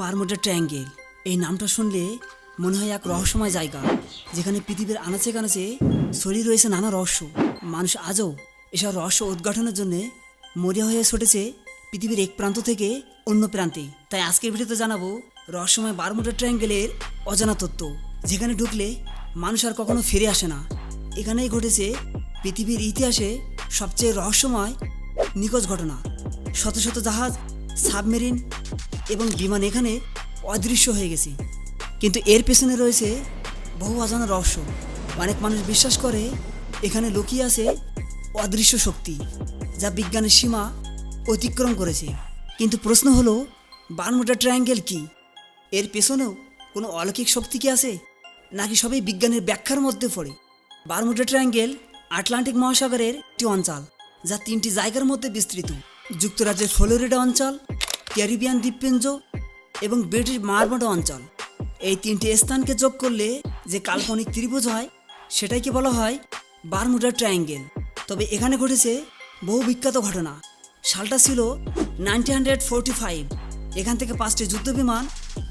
Bermuda triangle. এই নামটা শুনলে মনে হয় এক রহস্যময় জায়গা, যেখানে পৃথিবীর আনাচে কানাচে ছড়িয়ে রয়েছে নানা রহস্য। মানুষ আজও এসব রহস্য উদ্ঘাটনের জন্য মরিয়া হয়ে ছুটেছে পৃথিবীর এক প্রান্ত থেকে অন্য প্রান্তে। তাই আজকের ভিডিওতে জানাব রহস্যময় বারমুডা ট্রায়াঙ্গেলের অজানা তত্ত্ব, যেখানে ঢুকলে মানুষ আর কখনো ফিরে আসে না। এখানেই ঘটেছে পৃথিবীর ইতিহাসে সবচেয়ে রহস্যময় নিখোঁজ ঘটনা। শত শত জাহাজ, সাবমেরিন এবং বিমান এখানে অদৃশ্য হয়ে গেছে। কিন্তু এর পেছনে রয়েছে বহু অজানা রহস্য। অনেক মানুষ বিশ্বাস করে এখানে লুকিয়ে আছে অদৃশ্য শক্তি, যা বিজ্ঞানের সীমা অতিক্রম করেছে। কিন্তু প্রশ্ন হলো, বারমুডা ট্রায়াঙ্গেল কি? এর পেছনেও কোনো অলৌকিক শক্তি কি আছে? নাকি সবই বিজ্ঞানের ব্যাখ্যার মধ্যে পড়ে? বারমুডা ট্রায়াঙ্গেল আটলান্টিক মহাসাগরের একটি অঞ্চল, যা তিনটি জায়গার মধ্যে বিস্তৃত। যুক্তরাজ্যের ফ্লোরিডা অঞ্চল ক্যারিবিয়ান দ্বীপপুঞ্জ এবং ব্রিটিশ মারমোডা অঞ্চল। এই তিনটি স্থানকে যোগ করলে যে কাল্পনিক ত্রিভুজ হয় সেটাইকে বলা হয় বারমুডা ট্রায়াঙ্গেল। তবে এখানে ঘটেছে বহু বিখ্যাত ঘটনা। সালটা ছিল নাইনটিন হান্ড্রেড ফোরটি ফাইভ। এখান থেকে পাঁচটি যুদ্ধবিমান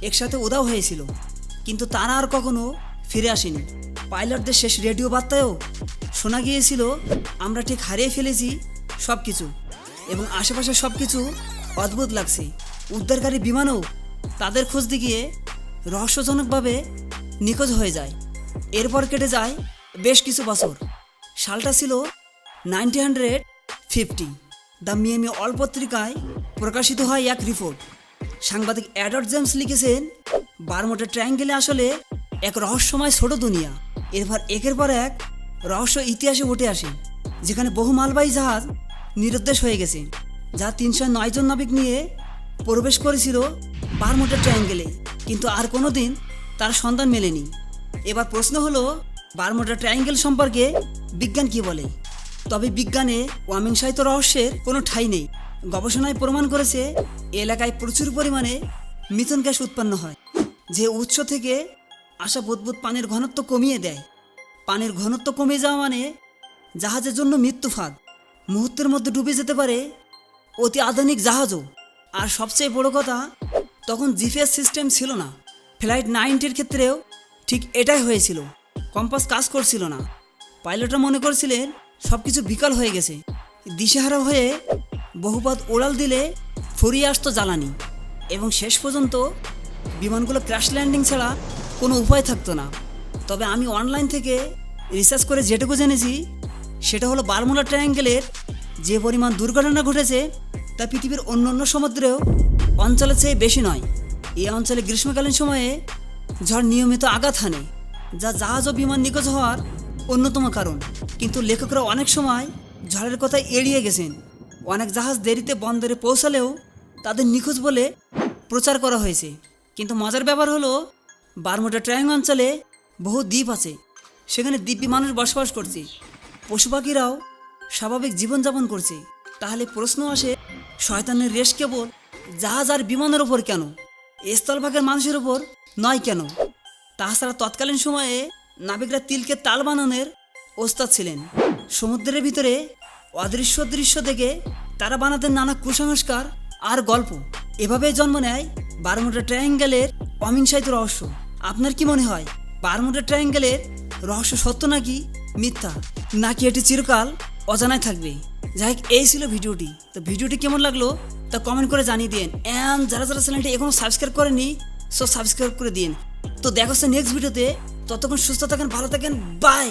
একসাথে উদাও হয়েছিল। কিন্তু তারা আর কখনো ফিরে আসেনি। পাইলটদের শেষ রেডিও বার্তায়ও শোনা গিয়েছিল, আমরা ঠিক হারিয়ে ফেলেছি সব কিছু এবং আশেপাশে সব কিছু অদ্ভুত লাগছে। উদ্ধারকারী বিমানও তাদের খুঁজতে গিয়ে রহস্যজনকভাবে নিখোঁজ হয়ে যায়। এরপর কেটে যায় বেশ কিছু বছর। সালটা ছিল ninety hundred fifty. The Miami all পত্রিকায় প্রকাশিত হয় এক রিপোর্ট। সাংবাদিক অ্যাডার্ট জেমস লিখেছেন বারমোটা ট্রায়াঙ্গেলে আসলে এক রহস্যময় ছোট দুনিয়া। এরপর একের পর এক রহস্য ইতিহাসে উঠে আসে, যেখানে বহু মালবাহী জাহাজ নিরুদ্দেশ হয়ে গেছে। যা তিনশো নয় জন নাবিক নিয়ে প্রবেশ করেছিল বারমোটা ট্রায়াঙ্গেলে। কিন্তু আর কোনো দিন তার সন্ধান মেলেনি। এবার প্রশ্ন হলো বারমোটা ট্রায়াঙ্গেল সম্পর্কে বিজ্ঞান কি বলে? তবে বিজ্ঞানে ওয়ামিং সাহিত্য রহস্যের কোনো ঠাঁই নেই। গবেষণায় প্রমাণ করেছে, এলাকায় প্রচুর পরিমাণে মিথন গ্যাস উৎপন্ন হয়, যে উৎস থেকে আসা বুদবুদ পানির ঘনত্ব কমিয়ে দেয়। পানির ঘনত্ব কমে যাওয়া মানে জাহাজের জন্য মৃত্যু ফাঁদ মুহূর্তের মধ্যে ডুবে যেতে পারে অতি আধুনিক জাহাজও। আর সবচেয়ে বড় কথা, তখন জিপিএস সিস্টেম ছিল না। ফ্লাইট নাইনটির ক্ষেত্রেও ঠিক এটাই হয়েছিল। কম্পাস কাজ করছিল না। পাইলটরা মনে করছিলেন সব কিছু বিকাল হয়ে গেছে। দিশেহারা হয়ে বহুপথ ওড়াল দিলে ফুরিয়ে আসতো জ্বালানি। এবং শেষ পর্যন্ত বিমানগুলো ক্র্যাশ ল্যান্ডিং ছাড়া কোনো উপায় থাকতো না। তবে আমি অনলাইন থেকে রিসার্চ করে যেটুকু জেনেছি, সেটা হলো বারমুলা ট্রায়াঙ্গেলের যে পরিমাণ দুর্ঘটনা ঘটেছে, তা পৃথিবীর অন্য অন্য সমুদ্রেও অঞ্চলের চেয়ে বেশি নয়। এই অঞ্চলে গ্রীষ্মকালীন সময়ে ঝড় নিয়মিত আঘাত হানে, যা জাহাজ ও বিমান নিখোঁজ হওয়ার অন্যতম কারণ। কিন্তু লেখকরা অনেক সময় ঝড়ের কথা এড়িয়ে গেছেন। অনেক জাহাজ দেরিতে বন্দরে পৌঁছালেও তাদের নিখোঁজ বলে প্রচার করা হয়েছে। কিন্তু মজার ব্যাপার হলো, বারমুডা ট্রায়াং অঞ্চলে বহু দ্বীপ আছে। সেখানে দ্বীপী মানুষ বসবাস করছে। পশু পাখিরাও স্বাভাবিক জীবনযাপন করছে। তাহলে প্রশ্ন আসে, শয়তানের রেশ কেবল জাহাজ আর বিমানের ওপর কেন? স্থলভাগের মানুষের ওপর নয় কেন? তাছাড়া তৎকালীন সময়ে নাবিকরা তিলকে তাল বানানোর ওস্তাদ ছিলেন। সমুদ্রের ভিতরে অদৃশ্য দৃশ্য থেকে তারা বানাতেন নানা কুসংস্কার আর গল্প। এভাবেই জন্ম নেয় বারমুডা ট্রায়াঙ্গেলের অমিংসাহিত রহস্য। আপনার কি মনে হয়, বারমুডা ট্রায়াঙ্গেলের রহস্য সত্য নাকি মিথ্যা? নাকি এটি চিরকাল অজানায় থাকবে। যাই এই ছিল ভিডিওটি। তো ভিডিওটি কেমন লাগল তা কমেন্ট করে জানিয়ে দিন অ্যান্ড যারা যারা চ্যানেলটি এখনও সাবস্ক্রাইব করেনি সো সাবস্ক্রাইব করে দিন তো দেখো নেক্সট ভিডিওতে ততক্ষণ সুস্থ থাকেন, ভালো থাকেন বাই